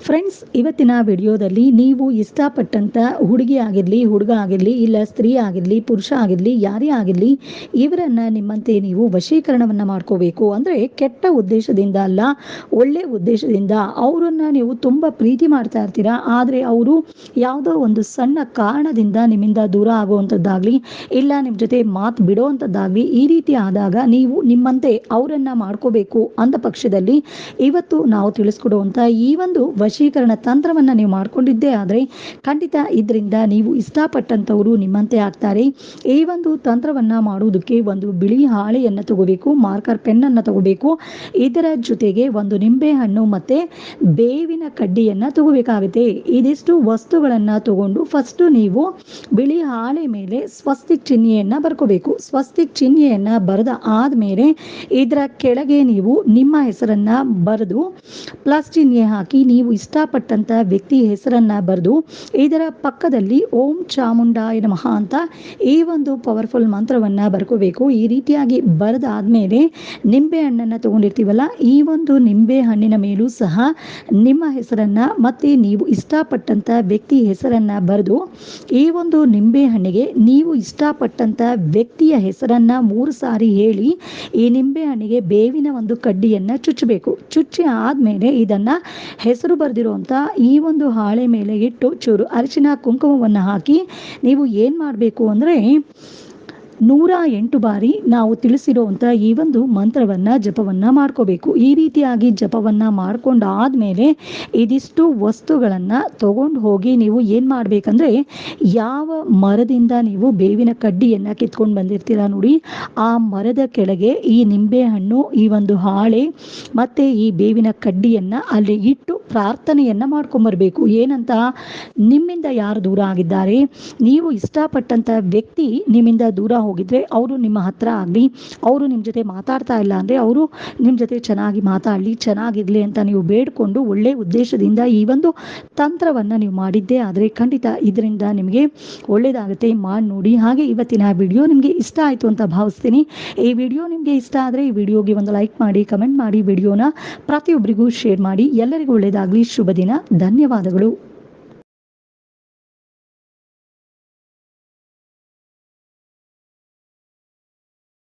Friends ಇವತ್ತಿನ ವಿಡಿಯೋದಲ್ಲಿ ನೀವು ಇಷ್ಟಪಟ್ಟಂಥ ಹುಡುಗಿ ಆಗಿರಲಿ, ಹುಡುಗ ಆಗಿರಲಿ, ಇಲ್ಲ ಸ್ತ್ರೀ ಆಗಿರಲಿ, ಪುರುಷ ಆಗಿರಲಿ, ಯಾರೇ ಆಗಿರಲಿ, ಇವರನ್ನು ನಿಮ್ಮಂತೆ ನೀವು ವಶೀಕರಣವನ್ನು ಮಾಡ್ಕೋಬೇಕು. ಅಂದರೆ ಕೆಟ್ಟ ಉದ್ದೇಶದಿಂದ ಅಲ್ಲ, ಒಳ್ಳೆ ಉದ್ದೇಶದಿಂದ ಅವರನ್ನು ನೀವು ತುಂಬ ಪ್ರೀತಿ ಮಾಡ್ತಾ ಇರ್ತೀರಾ? ಆದರೆ ಅವರು ಯಾವುದೋ ಒಂದು ಸಣ್ಣ ಕಾರಣದಿಂದ ನಿಮ್ಮಿಂದ ದೂರ ಆಗುವಂಥದ್ದಾಗಲಿ ಇಲ್ಲ ನಿಮ್ಮ ಜೊತೆ ಮಾತು ಬಿಡುವಂಥದ್ದಾಗಲಿ ಈ ರೀತಿ ಆದಾಗ ನೀವು ನಿಮ್ಮಂತೆ ಅವರನ್ನು ಮಾಡ್ಕೋಬೇಕು ಅಂದ ಪಕ್ಷದಲ್ಲಿ ಇವತ್ತು ನಾವು ತಿಳಿಸ್ಕೊಡುವಂಥ ಈ ಒಂದು ವಶೀಕರಣ ತಂತ್ರವನ್ನು ನೀವು ಮಾಡಿಕೊಂಡಿದ್ದೇ ಆದರೆ ಖಂಡಿತ ಇದರಿಂದ ನೀವು ಇಷ್ಟಪಟ್ಟಂಥವರು ನಿಮ್ಮಂತೆ ಆಗ್ತಾರೆ. ಈ ಒಂದು ತಂತ್ರವನ್ನು ಮಾಡುವುದಕ್ಕೆ ಒಂದು ಬಿಳಿ ಹಾಳೆಯನ್ನು ತಗೋಬೇಕು, ಮಾರ್ಕರ್ ಪೆನ್ನನ್ನು ತಗೋಬೇಕು. ಇದರ ಜೊತೆಗೆ ಒಂದು ನಿಂಬೆ ಹಣ್ಣು ಮತ್ತು ಬೇವಿನ ಕಡ್ಡಿಯನ್ನು ತಗೋಬೇಕಾಗುತ್ತೆ. ಇದಿಷ್ಟು ವಸ್ತುಗಳನ್ನು ತಗೊಂಡು ಫಸ್ಟು ನೀವು ಬಿಳಿ ಹಾಳೆ ಮೇಲೆ ಸ್ವಸ್ತಿಕ್ ಚಿಹ್ನೆಯನ್ನು ಬರ್ಕೋಬೇಕು. ಸ್ವಸ್ತಿಕ್ ಚಿಹ್ನೆಯನ್ನು ಬರೆದ ಆದಮೇಲೆ ಇದರ ಕೆಳಗೆ ನೀವು ನಿಮ್ಮ ಹೆಸರನ್ನು ಬರೆದು ಪ್ಲಸ್ ಚಿಹ್ನೆ ಹಾಕಿ ನೀವು ಇಷ್ಟಪಟ್ಟಂಥ ವ್ಯಕ್ತಿ ಹೆಸರನ್ನ ಬರೆದು ಇದರ ಪಕ್ಕದಲ್ಲಿ ಓಂ ಚಾಮುಂಡಾಯ ನಮಃ ಅಂತ ಈ ಒಂದು ಪವರ್ಫುಲ್ ಮಂತ್ರವನ್ನ ಬರ್ಕೋಬೇಕು. ಈ ರೀತಿಯಾಗಿ ಬರೆದಾದ್ಮೇಲೆ ನಿಂಬೆ ಹಣ್ಣನ್ನ ತಗೊಂಡಿರ್ತೀವಲ್ಲ, ಈ ಒಂದು ನಿಂಬೆ ಹಣ್ಣಿನ ಮೇಲೂ ಸಹ ನಿಮ್ಮ ಹೆಸರನ್ನ ಮತ್ತೆ ನೀವು ಇಷ್ಟಪಟ್ಟಂತ ವ್ಯಕ್ತಿ ಹೆಸರನ್ನ ಬರೆದು ಈ ಒಂದು ನಿಂಬೆ ಹಣ್ಣಿಗೆ ನೀವು ಇಷ್ಟಪಟ್ಟಂತ ವ್ಯಕ್ತಿಯ ಹೆಸರನ್ನ ಮೂರು ಸಾರಿ ಹೇಳಿ ಈ ನಿಂಬೆ ಹಣ್ಣಿಗೆ ಬೇವಿನ ಒಂದು ಕಡ್ಡಿಯನ್ನು ಚುಚ್ಚಬೇಕು. ಚುಚ್ಚಿ ಆದಮೇಲೆ ಇದನ್ನ ಹೆಸರು ಬರೆದಿರುವಂಥ ಈ ಒಂದು ಹಾಳೆ ಮೇಲೆ ಇಟ್ಟು ಚೂರು ಅರಿಶಿನ ಕುಂಕುಮವನ್ನು ಹಾಕಿ ನೀವು ಏನು ಮಾಡಬೇಕು ಅಂದರೆ ನೂರ ಎಂಟು ಬಾರಿ ನಾವು ತಿಳಿಸಿರುವಂಥ ಈ ಒಂದು ಮಂತ್ರವನ್ನು ಜಪವನ್ನು ಮಾಡ್ಕೋಬೇಕು. ಈ ರೀತಿಯಾಗಿ ಜಪವನ್ನು ಮಾಡ್ಕೊಂಡಾದ್ಮೇಲೆ ಇದಿಷ್ಟು ವಸ್ತುಗಳನ್ನು ತಗೊಂಡು ಹೋಗಿ ನೀವು ಏನು ಮಾಡಬೇಕಂದ್ರೆ ಯಾವ ಮರದಿಂದ ನೀವು ಬೇವಿನ ಕಡ್ಡಿಯನ್ನು ಕಿತ್ಕೊಂಡು ಬಂದಿರ್ತೀರ ನೋಡಿ, ಆ ಮರದ ಕೆಳಗೆ ಈ ನಿಂಬೆ ಹಣ್ಣು, ಈ ಒಂದು ಹಾಳೆ ಮತ್ತು ಈ ಬೇವಿನ ಕಡ್ಡಿಯನ್ನು ಅಲ್ಲಿ ಇಟ್ಟು ಪ್ರಾರ್ಥನೆಯನ್ನು ಮಾಡ್ಕೊಂಬರ್ಬೇಕು. ಏನಂತ? ನಿಮ್ಮಿಂದ ಯಾರು ದೂರ ಆಗಿದ್ದಾರೆ? ನೀವು ಇಷ್ಟಪಟ್ಟಂತ ವ್ಯಕ್ತಿ ನಿಮ್ಮಿಂದ ದೂರ ಹೋಗಿದ್ರೆ ಅವರು ನಿಮ್ಮ ಹತ್ರ ಆಗಲಿ, ಅವರು ನಿಮ್ಮ ಜೊತೆ ಮಾತಾಡ್ತಾ ಇಲ್ಲ ಅಂದ್ರೆ ಅವರು ನಿಮ್ಮ ಜೊತೆ ಚೆನ್ನಾಗಿ ಮಾತಾಡಲಿ, ಚೆನ್ನಾಗಿರ್ಲಿ ಅಂತ ನೀವು ಬೇಡ್ಕೊಂಡು ಒಳ್ಳೆ ಉದ್ದೇಶದಿಂದ ಈ ಒಂದು ತಂತ್ರವನ್ನ ನೀವು ಮಾಡಿದ್ದೇ ಆದರೆ ಖಂಡಿತ ಇದರಿಂದ ನಿಮಗೆ ಒಳ್ಳೇದಾಗುತ್ತೆ. ಮಾಡಿ ನೋಡಿ. ಹಾಗೆ ಇವತ್ತಿನ ವಿಡಿಯೋ ನಿಮಗೆ ಇಷ್ಟ ಆಯಿತು ಅಂತ ಭಾವಿಸ್ತೀನಿ. ಈ ವಿಡಿಯೋ ನಿಮಗೆ ಇಷ್ಟ ಆದರೆ ಈ ವಿಡಿಯೋಗೆ ಒಂದು ಲೈಕ್ ಮಾಡಿ, ಕಮೆಂಟ್ ಮಾಡಿ, ವಿಡಿಯೋನ ಪ್ರತಿಯೊಬ್ಬರಿಗೂ ಶೇರ್ ಮಾಡಿ. ಎಲ್ಲರಿಗೂ ಒಳ್ಳೆಯದಾಗಲಿ ಶುಭ ದಿನ ಧನ್ಯವಾದಗಳು.